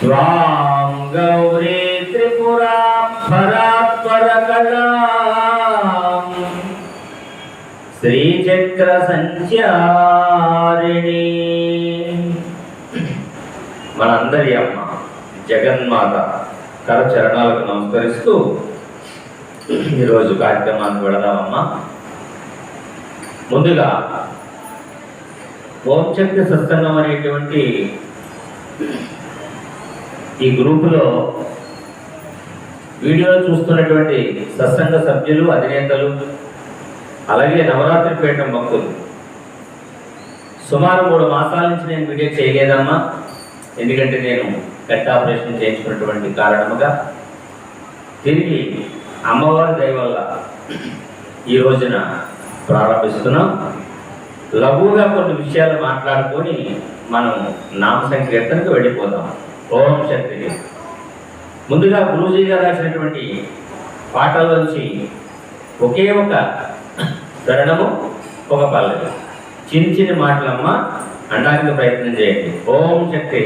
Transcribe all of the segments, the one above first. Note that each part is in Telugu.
కృత త్రిభుపరయుతం పరిత చతుర్ద్వార శ్రీచక్రమే ఉదితం పరదేవతాయ त्वां गौरी त्रिपुरां परात्परकलाम् శ్రీచక్రసంచారిణి మనందరి అమ్మ జగన్మాత కరచరణాలకు నమస్కరిస్తూ ఈరోజు కార్యక్రమానికి వెళదామమ్మా ముందుగా ఓం శక్తి సత్సంగం అనేటువంటి ఈ గ్రూపులో వీడియో చూస్తున్నటువంటి సత్సంగ సభ్యులు అధినేతలు అలాగే నవరాత్రి పీఠం భక్తులు. సుమారు మూడు మాసాల నుంచి నేను వీడియో చేయలేదమ్మా. ఎందుకంటే నేను కట్ ఆపరేషన్ చేయించుకున్నటువంటి కారణముగా తిరిగి అమ్మవారి దయ వల్ల ఈ రోజున ప్రారంభిస్తున్నాం. లఘువుగా కొన్ని విషయాలు మాట్లాడుకొని మనం నామ సంకీర్తనకు వెళ్ళిపోదాం. ఓం శక్తి. ముందుగా గురూజీ గారు రాసినటువంటి పాటల్లోంచి ఒకే ఒక శరణము ఒక పల్లవి చిన్న చిన్న మాటలమ్మ అనడానికి ప్రయత్నం చేయండి. ఓం శక్తి.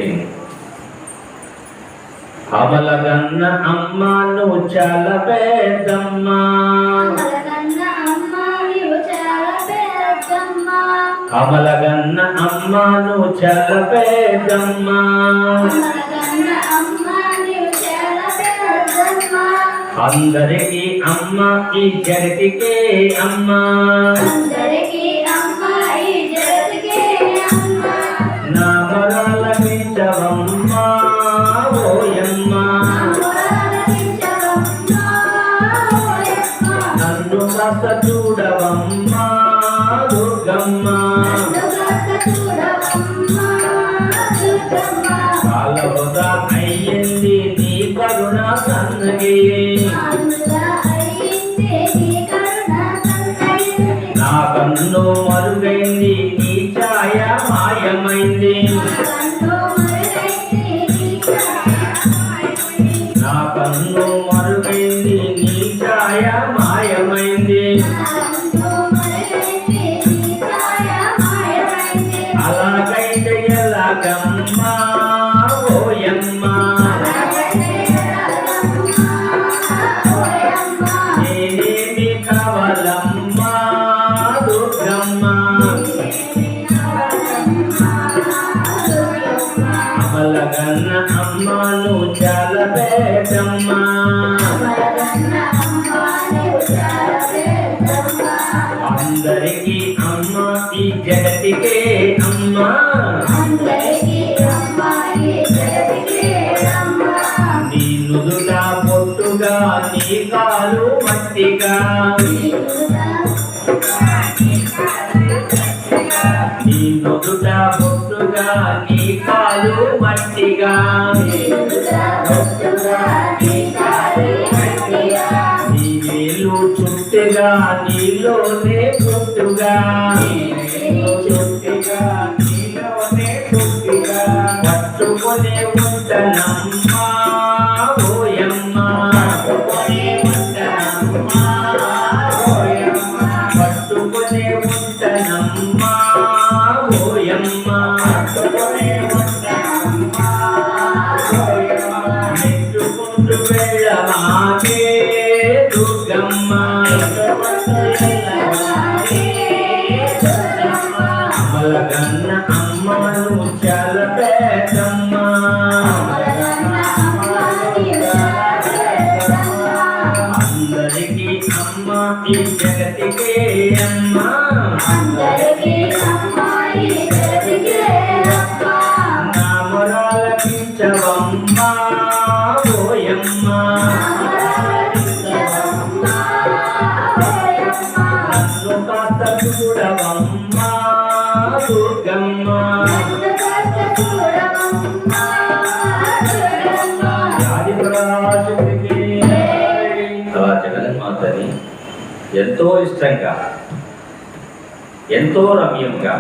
అమలగన్న అమ్మ నువ్వు చాలా పెద్దమ్మ. అమలగన్న అమ్మ నీవు చాలా పెద్దమ్మ. అమలగన్న అమ్మ నువ్వు చాలా పెద్దమ్మ. అందరికీ అమ్మ ఈ జగతికే అమ్మ అందరికీ అమ్మ ఈ జగతికే అమ్మ. నా మరాల పెంచవమ్మ ఓయమ్మ అమరావతించవమ్మ, ఓయమ్మ. నన్ను కాస్త Salam. నీలోనే ఎంతో ఇష్టంగా ఎంతో రమ్యంగా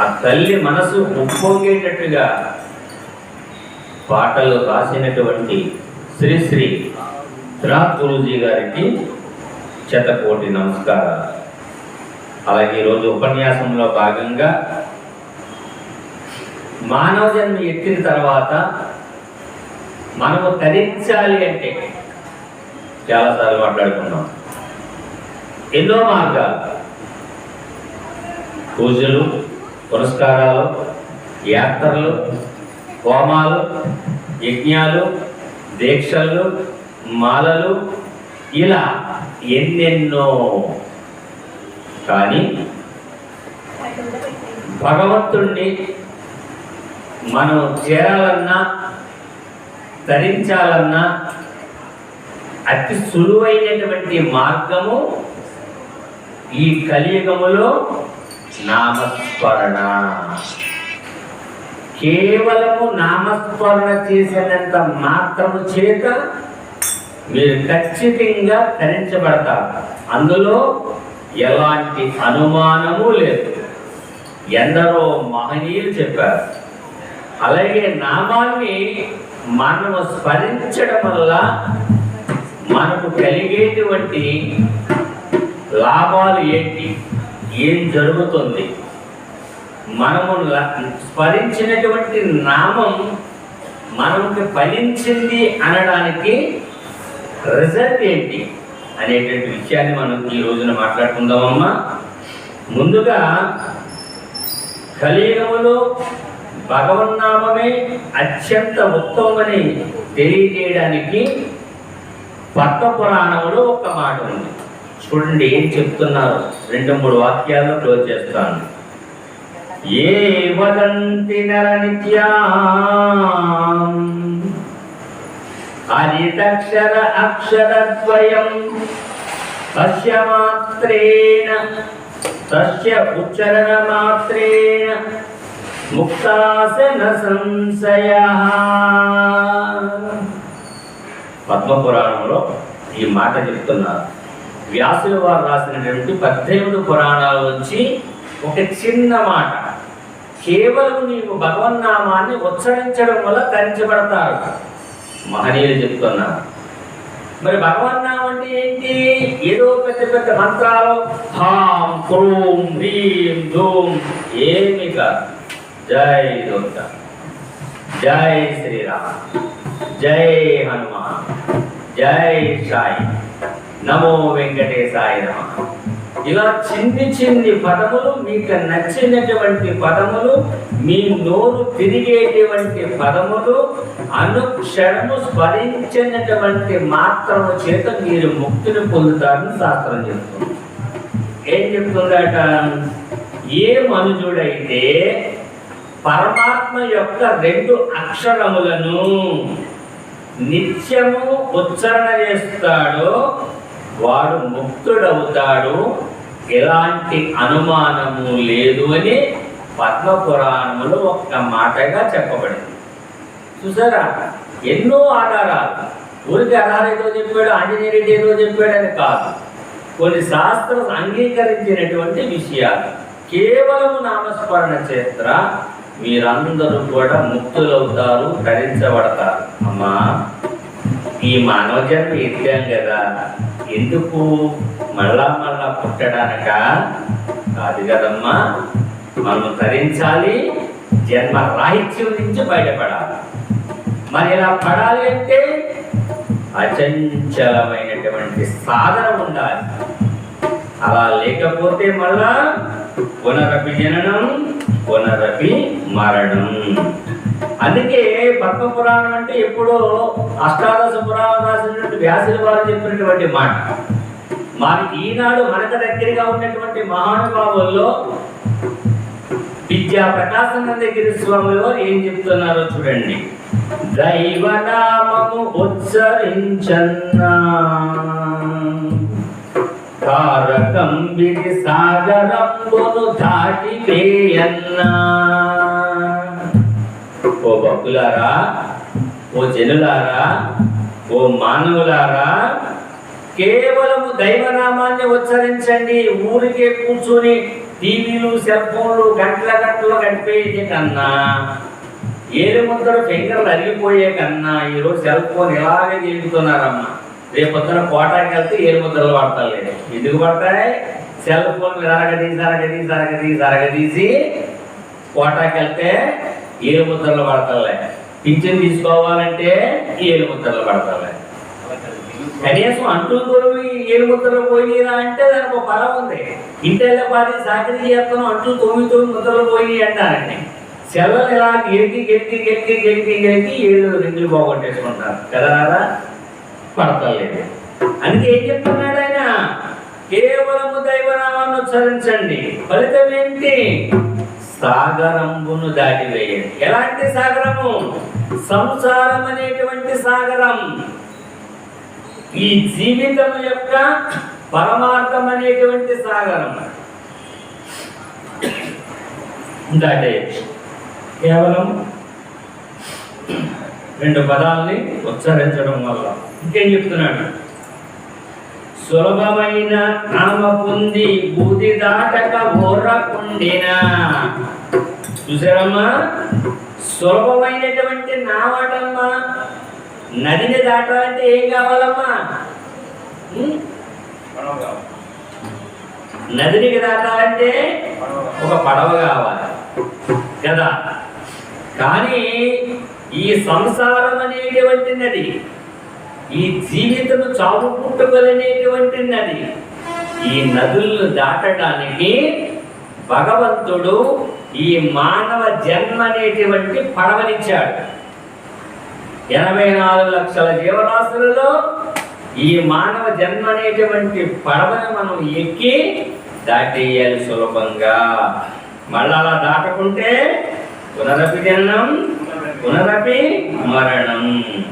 ఆ తల్లి మనసు ఉప్పొంగేటట్టుగా పాటలు రాసినటువంటి శ్రీశ్రీ ద్రా గురూజీ గారికి శతకోటి నమస్కారాలు. అలాగే ఈరోజు ఉపన్యాసంలో భాగంగా మానవ జన్మ ఎక్కిన తర్వాత మనము తరించాలి అంటే చాలాసార్లు మాట్లాడుకున్నాం. ఎన్నో మార్గాలు. పూజలు పురస్కారాలు యాత్రలు హోమాలు యజ్ఞాలు దీక్షలు మాలలు ఇలా ఎన్నెన్నో. కానీ భగవంతుణ్ణి మనం చేరాలన్నా ధరించాలన్నా అతి సులువైనటువంటి మార్గము ఈ కలియుగములో నామస్మరణ. కేవలము నామస్మరణ చేసినంత మాత్రము చేత మీరు ఖచ్చితంగా ధరించబడతారు. అందులో ఎలాంటి అనుమానము లేదు. ఎందరో మహనీయులు చెప్పారు. అలాగే నామాన్ని మనము స్మరించడం వల్ల మనకు కలిగేటువంటి లాభాలు ఏంటి? ఏం జరుగుతుంది? మనము ల- స్మరించినటువంటి నామం మనకి ఫలించింది అనడానికి రిజల్ట్ ఏంటి అనేటువంటి విషయాన్ని మనం ఈ రోజున మాట్లాడుకుందామమ్మా. ముందుగా కలియుగములో భగవన్నామమే అత్యంత ఉత్తమమని తెలియజేయడానికి పక్క పురాణంలో ఒక మాట ఉంది. చూడండి ఏం చెప్తున్నారు? రెండు మూడు వాక్యాల్లో క్లోజ్ చేస్తాను. ఏ వదంతి నర నిత్యాం అక్షరద్వయం తస్య మాత్రేణ తస్య ఉచ్చరణ మాత్రేణ ముక్తాసన సంశయ. పద్మపురాణంలో ఈ మాట చెప్తున్నారు. వ్యాసుల వారు రాసినటువంటి పద్దెనిమిది పురాణాల నుంచి ఒక చిన్న మాట. కేవలం నీవు భగవన్నామాన్ని ఉచ్చరించడం వల్ల ధరించబడతారు మహనీయులు చెప్తున్నారు. మరి భగవన్నామం అంటే ఏంటి? ఏదో పెద్ద పెద్ద మంత్రాలు. హాం క్రూం హ్రీం ధూం ఏమి కాదు. జై దుర్గ. జై శ్రీరామ్. జై హనుమాన్. జై సాయి. నమో వెంకటేశాయ నమ. ఇలా చిన్ని చిన్ని పదములు మీకు నచ్చినటువంటి పదములు మీ నోరు తిరిగేటువంటి పదములు అనుక్షణము స్మరించినటువంటి మాత్రము చేత మీరు ముక్తిని పొందుతారని శాస్త్రం చెప్తుంది. ఏం చెప్తుందట? ఏ మనుజుడైతే పరమాత్మ యొక్క రెండు అక్షరములను నిత్యము ఉచ్చారణ చేస్తాడో వాడు ముక్తుడవుతాడు. ఎలాంటి అనుమానము లేదు అని పద్మపురాణములు ఒక్క మాటగా చెప్పబడింది. చూసారా? ఎన్నో ఆధారాలు. ఊరికి ఆధారం ఏదో చెప్పాడు ఆంజనేయుడు ఏదో చెప్పాడని కాదు. కొన్ని శాస్త్రం అంగీకరించినటువంటి విషయాలు. కేవలం నామస్మరణ చేత్ర మీరందరూ కూడా ముక్తులవుతారు ధరించబడతారు. అమ్మా! ఈ మానవ జన్మ ఎత్తాం కదా. ఎందుకు? మళ్ళా మళ్ళా పుట్టడానక? కాదు కదమ్మా. మనం ధరించాలి జన్మ రాహిత్యం నుంచి బయటపడాలి. మరి ఇలా పడాలి అంటే అచంచలమైనటువంటి సాధన ఉండాలి. అలా లేకపోతే మళ్ళా పునరపి జననం పునరపి మరణం అందుకే పద్మ పురాణం అంటే ఎప్పుడో అష్టాదశ పురాణం రాసినటువంటి వ్యాసుల వారు చెప్పినటువంటి మాట. మనకి ఈనాడు మనకు దగ్గరగా ఉన్నటువంటి మహానుభావుల్లో విద్యా ప్రకాశానందగిరి స్వామి వారు ఏం చెప్తున్నారో చూడండి. దైవనామము ఉచ్చరించన్నా. తారకం విధి సాగరంబును దాటివేయన్నా ఓ భక్తులారా ఓ జనులారా? ఓ మానవులారా? కేవలము దైవనామాన్ని ఉచ్చరించండి. ఊరికే కూర్చొని టీవీలు సెల్ ఫోన్లు గంటల గంటలు గడిపేది కన్నా ఏడు ముద్దరు ఫింగర్లు అరిగిపోయే కన్నా ఈరోజు సెల్ ఫోన్ ఇలాగే తిరుగుతున్నారమ్మా. రేపు పొద్దున కోటాకి వెళ్తే ఏడు ముద్రలు పడతలేదు ఎందుకు పడతాయి సెల్ ఫోన్ అరగదీసి అరగదీసి అరగదీసి అరగదీసి కోటాకి వెళ్తే ఏడు ముద్రలు పడతలే పింఛన్ తీసుకోవాలంటే ఏడు ముద్రలు పడతలే కనీసం అంటూ తొలివి ఏడు ముద్రలు పోయిరా అంటే దానికి ఒక బలం ఉంది. ఇంటెళ్ళ పాటి సాకరీ చేస్తాను అంటూ తొమ్మిది తొమ్మిది ముద్రలు పోయి అంటారండి. సెలవు ఇలా గెలికి గెలికి గెలికి గెలికి గెలికి ఏడు రెండులు పోగొట్టేసుకుంటారు. కదా పడతలేదు. అందుకే ఏం చెప్తున్నాడు ఆయన? కేవలము దైవనామాన్ని ఉచ్చరించండి. ఫలితం ఏంటి? సాగరంబును దాటివేయండి. ఎలాంటి సాగరము? సంసారం అనేటువంటి సాగరం. ఈ జీవితం యొక్క పరమార్థం అనేటువంటి సాగరం. దాటేయచ్చు. కేవలం రెండు పదాలని ఉచ్చరించడం వల్ల. ఇంకేం చెప్తున్నాడు? సులభమైన నామ పొంది బూది దాటక బోర్రకుండిన చూసారమ్మా సులభమైనటువంటి నామటమ్మా. నదిని దాటాలంటే ఏం కావాలమ్మా? నదిని దాటాలంటే ఒక పడవ కావాలి. కదా? కానీ ఈ సంసారం అనేటువంటి నది. ఈ జీవితం చావు పుట్టుకలనేటువంటి నది. ఈ నదులను దాటడానికి భగవంతుడు ఈ మానవ జన్మ అనేటువంటి పడవనిచ్చాడు. ఎనభై నాలుగు లక్షల జీవరాశులలో ఈ మానవ జన్మ అనేటువంటి పడవను మనం ఎక్కి దాటేయాలి సులభంగా. మళ్ళా అలా దాటకుంటే పునరపి జన్మం పునరపి మరణం.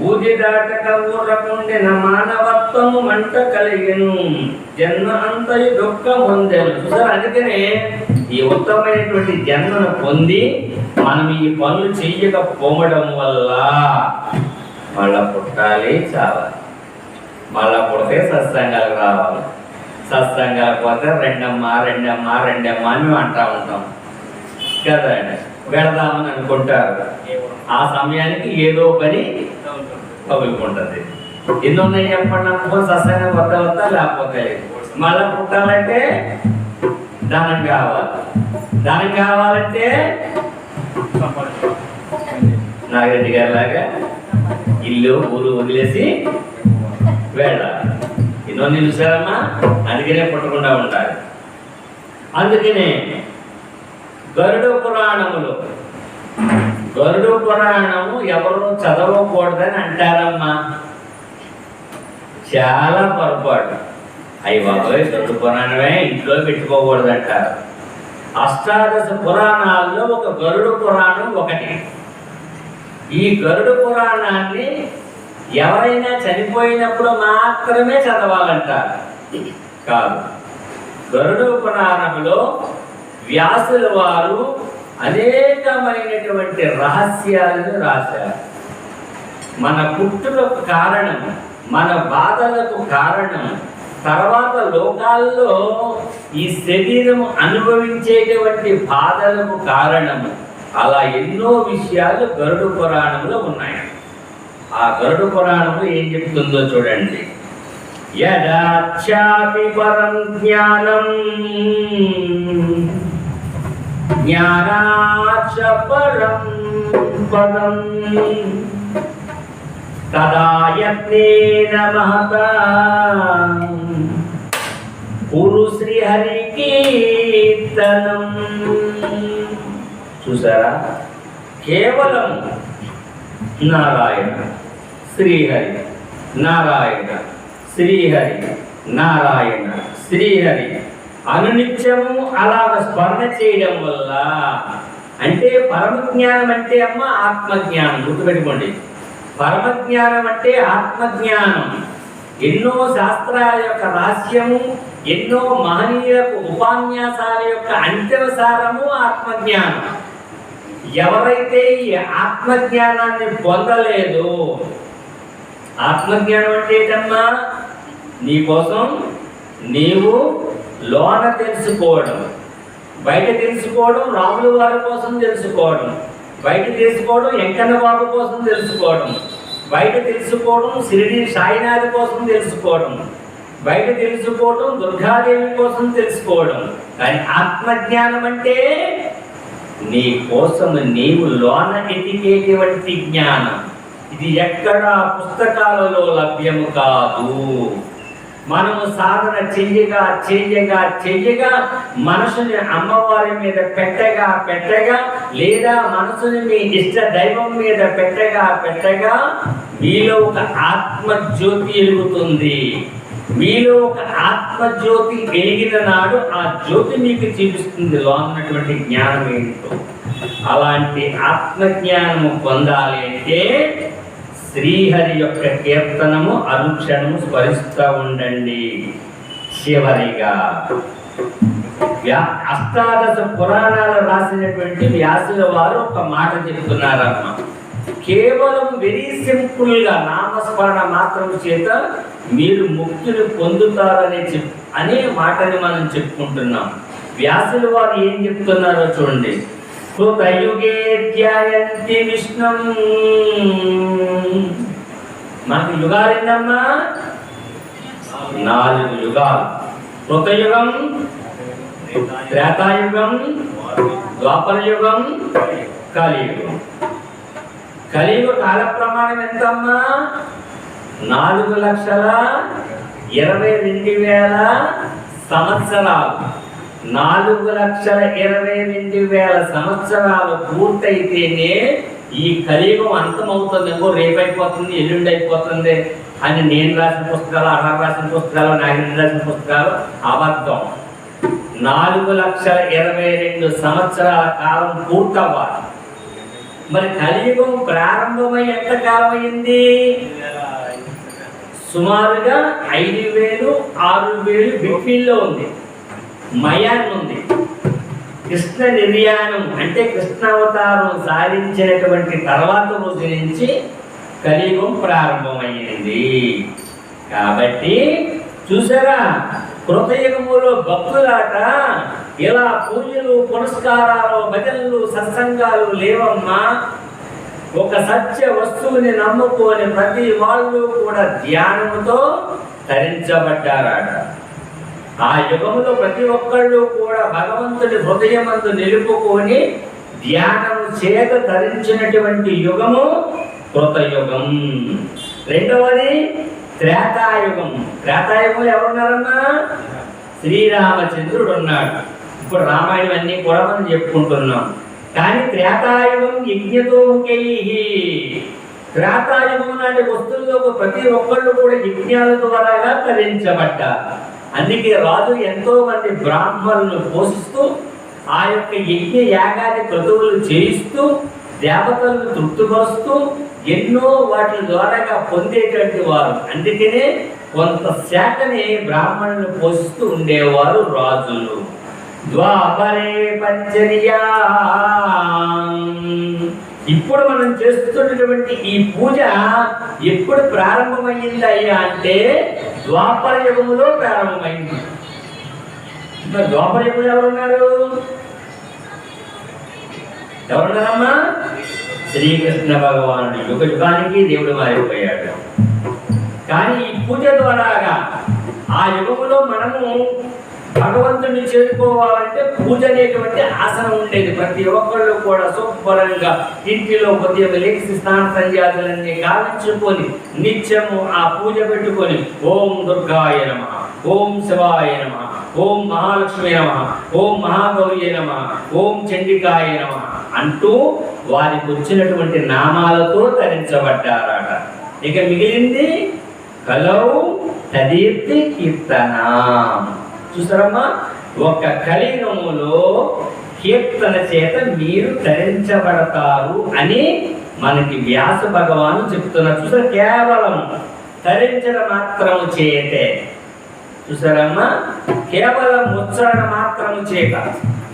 ఊది దాటక ఊరకుండిన మానవత్వము మంట కలిగిను. జన్మ అంతయు దుఃఖం పొందాను. చూసారు? అందుకనే ఈ ఉత్తమమైనటువంటి జన్మను పొంది మనం ఈ పనులు చెయ్యకపోవడం వల్ల మళ్ళా పుట్టాలి చావాలి. మళ్ళా పుడితే సత్సంగాలకు రావాలి. సత్సంగాలకు పోతే రెండమ్మ రెండమ్మ రెండమ్మ అని మేము అంటా ఉంటాం. కదండి? వెళదామని అనుకుంటారు. ఆ సమయానికి ఏదో పని తగులుకుంటుంది ఎన్ని ఉన్నాయి చెప్పండి అనుకో కొత్త వస్తా లేకపోతే మళ్ళా పుట్టాలంటే దానం కావాలి. దానం కావాలంటే నాగరెడ్డి గారి లాగా ఇల్లు ఊరు వదిలేసి వెళ్ళాలి. ఎన్నో నిమిషాలమ్మా అందుకనే పుట్టకుండా ఉంటారు. అందుకనే గరుడ పురాణములు. గరుడ పురాణము ఎవరు చదవకూడదని అంటారమ్మా? చాలా పొరపాటు. అయ్యి బాబోయ్ గరుడ పురాణమే ఇంట్లో పెట్టుకోకూడదు అంటారు అష్టాదశ పురాణాల్లో ఒక గరుడ పురాణం ఒకటి. ఈ గరుడ పురాణాన్ని ఎవరైనా చనిపోయినప్పుడు మాత్రమే చదవాలంటారు. కాదు. గరుడ పురాణంలో వ్యాసుల వారు అనేకమైనటువంటి రహస్యాలను రాశారు. మన పుట్టులకు కారణం మన బాధలకు కారణం తర్వాత లోకాల్లో ఈ శరీరం అనుభవించేటువంటి బాధలకు కారణము అలా ఎన్నో విషయాలు గరుడు పురాణంలో ఉన్నాయి. ఆ గరుడు పురాణంలో ఏం చెప్తుందో చూడండి. యదాచాపి పరం జ్ఞానం జ్ఞానాచ పరం పదం తదా యత్నేన మహతా కురు శ్రీహరి కీర్తనం చూసారా? కేవలం నారాయణ శ్రీహరి నారాయణ శ్రీహరి నారాయణ శ్రీహరి. అనునిత్యము అలాగ స్మరణ చేయడం వల్ల అంటే పరమజ్ఞానం అంటే అమ్మ ఆత్మజ్ఞానం. గుర్తుపెట్టుకోండి. పరమజ్ఞానం అంటే ఆత్మజ్ఞానం. ఎన్నో శాస్త్రాల యొక్క రహస్యము ఎన్నో మహనీయులకు ఉపన్యాసాల యొక్క అంత్యవసారము ఆత్మజ్ఞానం. ఎవరైతే ఈ ఆత్మజ్ఞానాన్ని పొందలేదు ఆత్మజ్ఞానం అంటే ఏంటమ్మా? నీకోసం నీవు లోన తెలుసుకోవడం బయట తెలుసుకోవడం రాముల వారి కోసం తెలుసుకోవడం బయట తెలుసుకోవడం వెంకన్న బాబు కోసం తెలుసుకోవడం బయట తెలుసుకోవడం సిరిడి సాయినాథ్ కోసం తెలుసుకోవడం బయట తెలుసుకోవడం దుర్గాదేవి కోసం తెలుసుకోవడం. కానీ ఆత్మజ్ఞానం అంటే నీ కోసం నీవు లోన ఎతికేటువంటి జ్ఞానం. ఇది ఎక్కడా పుస్తకాలలో లభ్యము కాదు. మనము సాధన చెయ్యగా చెయ్యగా చెయ్యగా మనసుని అమ్మవారి మీద పెట్టగా పెట్టగా లేదా మనసుని మీ ఇష్ట దైవం మీద పెట్టగా పెట్టగా మీలో ఒక ఆత్మజ్యోతి ఎలుగుతుంది. మీలో ఒక ఆత్మజ్యోతి వెలిగిన నాడు ఆ జ్యోతి మీకు చూపిస్తుంది. లోన్నటువంటి జ్ఞానం ఏంటో? అలాంటి ఆత్మజ్ఞానము పొందాలి అంటే శ్రీహరి యొక్క కీర్తనము అనుక్షణము స్మరిస్తూ ఉండండి. చివరిగా వ్యా- అష్టాదశ పురాణాలు రాసినటువంటి వ్యాసుల వారు ఒక మాట చెప్తున్నారమ్మ కేవలం వెరీ సింపుల్గా నామస్మరణ మాత్రం చేత మీరు ముక్తిని పొందుతారనే చెప్ అనే మాటని మనం చెప్పుకుంటున్నాం. వ్యాసుల వారు ఏం చెప్తున్నారో చూడండి. కృతయుగే ధ్యాయంతి విష్ణుం. మనకి యుగాలు ఎన్నమ్మా నాలుగు యుగాలు. కృతయుగం త్రేతాయుగం ద్వాపర యుగం కలియుగం. కలియుగ కాల ప్రమాణం ఎంతమ్మా? నాలుగు లక్షల ఇరవై రెండు వేల సంవత్సరాలు. నాలుగు లక్షల ఇరవై రెండు వేల సంవత్సరాలు పూర్తయితేనే ఈ కలియుగం అంతమవుతుంది ఇంకో అయిపోతుంది ఎల్లుండి అయిపోతుంది అని నేను రాసిన పుస్తకాలు అలా రాసిన పుస్తకాలు నాగిరి రాసిన పుస్తకాలు అబద్ధం. నాలుగు లక్షల ఇరవై రెండు సంవత్సరాల కాలం పూర్తవ్వాలి. మరి కలియుగం ప్రారంభమై ఎంత కాలం అయింది? సుమారుగా ఐదు వేలు ఆరు వేలు బిట్వీన్లో ఉంది. మయాన్ ఉంది. కృష్ణ నిర్యాణం అంటే కృష్ణావతారం సాధించినటువంటి తర్వాత రోజు నుంచి కలియుగం ప్రారంభమైంది. కాబట్టి చూసారా కృతయుగములో భక్తులాట ఇలా పూజలు పురస్కారాలు భజనలు సత్సంగాలు లేవమ్మా. ఒక సత్య వస్తువుని నమ్ముకొని ప్రతి వాళ్ళు కూడా ధ్యానంతో ధరించబడ్డారట ఆ యుగంలో ప్రతి ఒక్కళ్ళు కూడా భగవంతుడి హృదయమందు నిలుపుకొని ధ్యానం చేత ధరించినటువంటి యుగము కృతయుగం రెండవది త్రేతాయుగం. త్రేతాయుగం ఎవరున్నారన్నా? శ్రీరామచంద్రుడు ఉన్నాడు ఇప్పుడు రామాయణం అన్ని కూడా మనం చెప్పుకుంటున్నాం. కానీ త్రేతాయుగం యజ్ఞతో త్రేతాయుగం లాంటి వస్తువుల్లో ప్రతి ఒక్కళ్ళు కూడా యజ్ఞాల ద్వారా ధరించబడ్డారు అందుకే రాజు ఎంతో మంది బ్రాహ్మణులు పోషిస్తూ ఆ యొక్క యజ్ఞ యాగాది క్రతువులు చేయిస్తూ దేవతలను తృప్తిపరుస్తూ ఎన్నో వాటి ద్వారాగా పొందేటువంటి వారు. అందుకనే కొంత శాఖని బ్రాహ్మణులు పోషిస్తూ ఉండేవారు రాజులు. ద్వాపరే పంచర్యా. ఇప్పుడు మనం చేస్తున్నటువంటి ఈ పూజ ఎప్పుడు ప్రారంభమైంది అయ్యా అంటే ద్వాపర యుగములో ప్రారంభమైంది. ఇంకా ద్వాపర యుగంలో ఎవరున్నారు? ఎవరున్నారమ్మా? శ్రీకృష్ణ భగవానుడు. యుగ యుగానికి దేవుడు మారిపోయాడు కానీ ఈ పూజ ద్వారాగా ఆ యుగములో మనము భగవంతుని చేరుకోవాలంటే పూజ అనేటువంటి ఆసనం ఉండేది. ప్రతి ఒక్కళ్ళు కూడా శుభ్రంగా ఇంటిలో ఉదయం లేచి స్నాన సంధ్యాదులన్నీ గావించుకొని నిత్యము ఆ పూజ పెట్టుకొని ఓం దుర్గాయ నమ ఓం శివాయ నమ ఓం మహాలక్ష్మి నమ ఓం మహాగౌరి నమ ఓం చండికాయ నమ అంటూ వారికి వచ్చినటువంటి నామాలతో ధరించబడ్డారట ఇక మిగిలింది కలౌ తదీర్తి కీర్తన. చూసారమ్మా? ఒక కలియుగములో కీర్తన చేత మీరు ధరించబడతారు అని మనకి వ్యాస భగవాను చెప్తున్నారు. చూసారు? కేవలం ధరించడం మాత్రం చేయతే చూసారమ్మా? కేవలం ఉచ్చారణ మాత్రము చేయక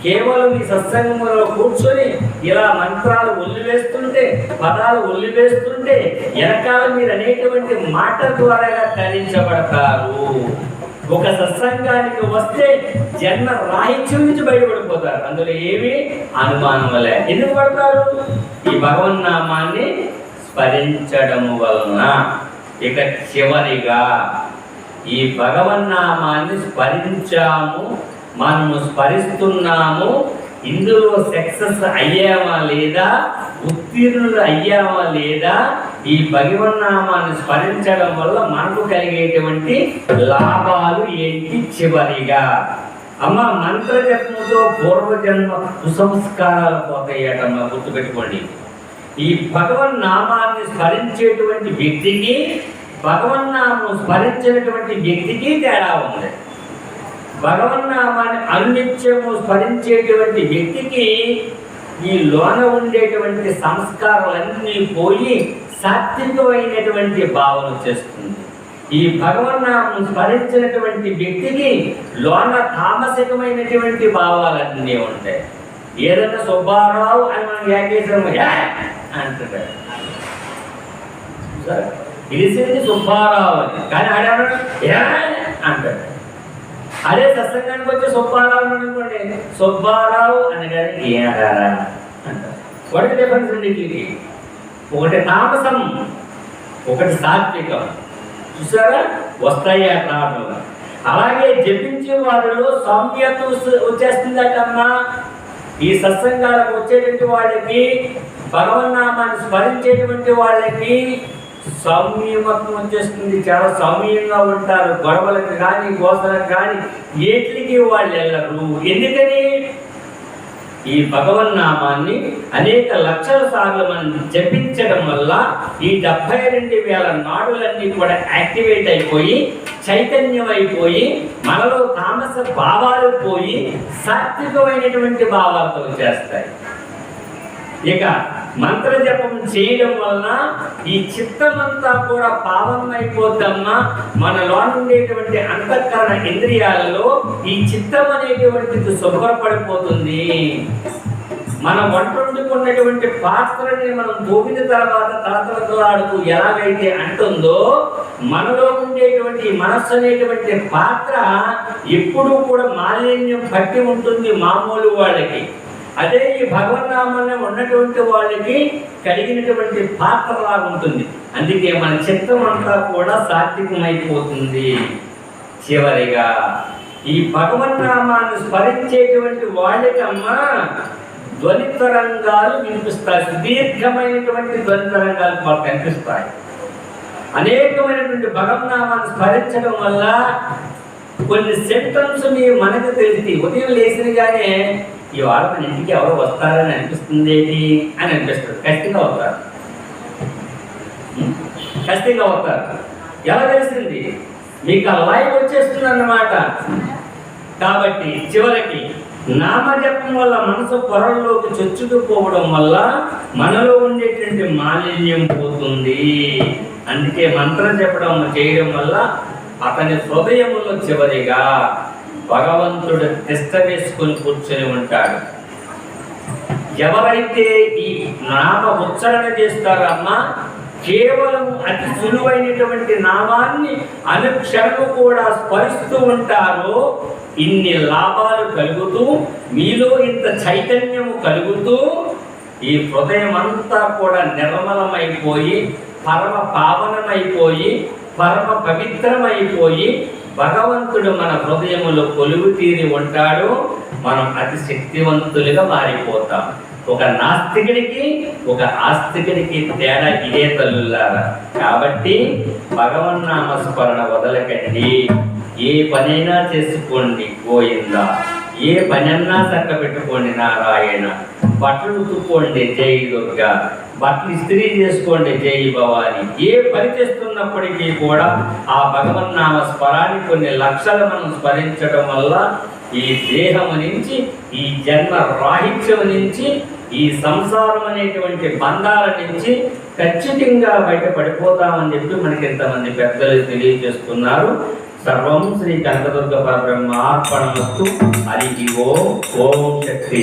కేవలం ఈ సత్సంగంలో కూర్చొని ఇలా మంత్రాలు ఒల్లివేస్తుంటే పదాలు ఒల్లివేస్తుంటే వెనకాల మీరు అనేటువంటి మాట ద్వారా తరించబడతారు. ఒక సత్సంగానికి వస్తే జన్మ రాహిత్యం నుంచి బయటపడిపోతారు. అందులో ఏమి అనుమానం వల్ల ఎందుకు పడతారు? ఈ భగవన్నామాన్ని స్మరించడం వలన. ఇక చివరిగా ఈ భగవన్నామాన్ని స్మరించాము మనము స్మరిస్తున్నాము ఇందులో సక్సెస్ అయ్యామా లేదా ఉత్తీర్ణులు అయ్యామా లేదా ఈ భగవన్నామాన్ని స్మరించడం వల్ల మనకు కలిగేటువంటి లాభాలు ఏంటి చివరిగా? అమ్మ మంత్రజపంతో పూర్వజన్మ కుసంస్కారాలు పోతాయటమ్మ గుర్తుపెట్టుకోండి. ఈ భగవన్ నామాన్ని స్మరించేటువంటి వ్యక్తికి భగవన్నామం స్మరించినటువంటి వ్యక్తికి తేడా ఉంది. భగవన్నామాన్ని అనునిత్యము స్మరించేటువంటి వ్యక్తికి ఈ లోన ఉండేటువంటి సంస్కారాలన్నీ పోయి సాత్వికమైనటువంటి భావన చేస్తుంది. ఈ భగవన్నామం స్మరించినటువంటి వ్యక్తికి లోన తామసికమైనటువంటి భావాలన్నీ ఉంటాయి. ఏదైనా సుబ్బారావు అని మనం ఏకేశ్వరం అంటున్నాడు సరే సుబ్బారావు అని. కానీ ఆడేమన్నాడు అంటాడు. అదే సత్సంగానికి వచ్చే సుబ్బారావు అనుకోండి. సుబ్బారావు అని కానీ ఏడారా ఒకటి వాటి డిఫరెన్స్ రెండింటికి ఒకటి తామసం ఒకటి సాత్వికం. చూసారా? వస్తాయి ఆ కారణంలో అలాగే జపించే వారిలో సౌమ్యత వచ్చేస్తుందటమ్మా ఈ సత్సంగాలకు వచ్చేటువంటి వాళ్ళకి భగవన్నామాన్ని స్మరించేటువంటి వాళ్ళకి సౌమ్యమత్వం వచ్చేస్తుంది. చాలా సౌమ్యంగా ఉంటారు. గొడవలకు కానీ గోసలకు కానీ ఏట్లకి వాళ్ళు వెళ్ళరు ఎందుకని? ఈ భగవన్నామాన్ని అనేక లక్షల సార్లు మనం జపించడం వల్ల ఈ డెబ్బై రెండు వేల నాడులన్నీ కూడా యాక్టివేట్ అయిపోయి చైతన్యమైపోయి మనలో తామస భావాలు పోయి సాత్వికమైనటువంటి భావాలతో వచ్చేస్తాయి ఇక మంత్ర జపం చేయడం వలన ఈ చిత్తమంతా కూడా పావనమైపోద్దమ్మా మనలో ఉండేటువంటి అంతఃకరణ ఇంద్రియాలలో ఈ చిత్తం అనేటువంటిది శుభ్రపడిపోతుంది. మనం వంట వండుకున్నటువంటి పాత్రని మనం తోమిన తర్వాత తలతలతలాడుతూ ఎలాగైతే అంటుందో మనలో ఉండేటువంటి మనస్సు అనేటువంటి పాత్ర ఎప్పుడూ కూడా మాలిన్యం పట్టి ఉంటుంది మామూలు వాళ్ళకి. అదే ఈ భగవన్నామాన్ని ఉన్నటువంటి వాళ్ళకి కలిగినటువంటి పాత్రలాగా ఉంటుంది. అందుకే మన చిత్తం అంతా కూడా సాత్వికమైపోతుంది. చివరిగా ఈ భగవన్నామాన్ని స్మరించేటువంటి వాళ్ళకమ్మా ధ్వని తరంగాలు వినిపిస్తాయి. సుదీర్ఘమైనటువంటి ధ్వని తరంగాలు మాకు కనిపిస్తాయి. అనేకమైనటువంటి భగవన్నామాన్ని స్మరించడం వల్ల కొన్ని సెంటెన్స్ మీ మనకు తెలిసి ఉదయం లేచినగానే ఈ వారం మన ఇంటికి ఎవరు వస్తారని అనిపిస్తుంది ఏంటి అని అనిపిస్తుంది. ఖచ్చితంగా వస్తారు. ఖచ్చితంగా వస్తారు. ఎలా తెలిసింది? మీకు ఆ లైవ్ వచ్చేస్తుంది అన్నమాట కాబట్టి చివరికి నామజపం వల్ల మనసు పొరల్లోకి చొచ్చుకుపోవడం వల్ల మనలో ఉండేటువంటి మాలిన్యం పోతుంది. అందుకే మంత్రం చెప్పడం చేయడం వల్ల అతని హృదయములో చివరిగా భగవంతుడు తిష్ట వేసుకొని కూర్చొని ఉంటాడు. ఎవరైతే ఈ నామ ఉచ్చారణ చేస్తారో అమ్మా కేవలం అతి సులువైనటువంటి నామాన్ని అనుక్షణము కూడా స్మరిస్తూ ఉంటారో ఇన్ని లాభాలు కలుగుతూ మీలో ఇంత చైతన్యము కలుగుతూ ఈ హృదయం అంతా కూడా నిర్మలమైపోయి పరమ పావనమైపోయి పరమ పవిత్రమైపోయి భగవంతుడు మన హృదయములో కొలువు తీరి ఉంటాడు. మనం అతి శక్తివంతులుగా మారిపోతాం. ఒక నాస్తికుడికి ఒక ఆస్తికుడికి తేడా ఇదే తల్లులారా కాబట్టి భగవన్నామస్మరణ వదలకండి. ఏ పనైనా చేసుకోండి గోయిందా ఏ పనన్నా చక్క పెట్టుకోండి నారాయణ. బట్టలు ఉతుక్కోండి జై దుర్గా. బట్టలు ఇస్త్రీ చేసుకోండి జై భవాని. ఏ పని చేస్తున్నప్పటికీ కూడా ఆ భగవన్నామ స్మరాన్ని కొన్ని లక్షలు మనం స్మరించడం వల్ల ఈ దేహము నుంచి ఈ జన్మ రాహిత్యం నుంచి ఈ సంసారం అనేటువంటి బంధాల నుంచి ఖచ్చితంగా బయటపడిపోతామని చెప్పి మనకి ఇంతమంది పెద్దలు తెలియజేస్తున్నారు. సర్వం శ్రీ కనకదుర్గ పరబ్రహ్మార్పణమస్తు హరి ఓం ఓం శక్తి